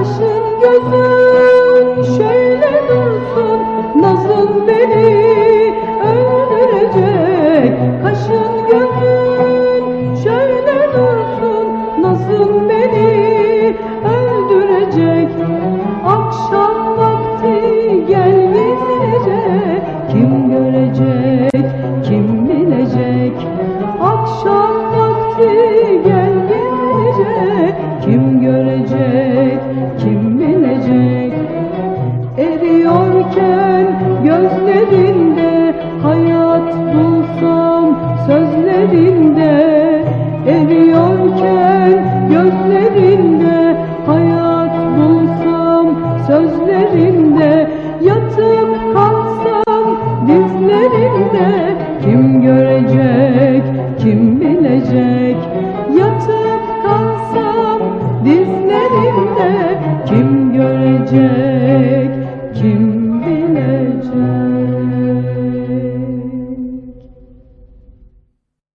Kaşın gözün şöyle dursun Nazım beni öldürecek. Kaşın gözün şöyle dursun Nazım sözlerinde hayat bulsam sözlerinde yatıp kalsam dizlerinde kim görecek kim bilecek? Yatıp kalsam dizlerinde kim görecek kim bilecek?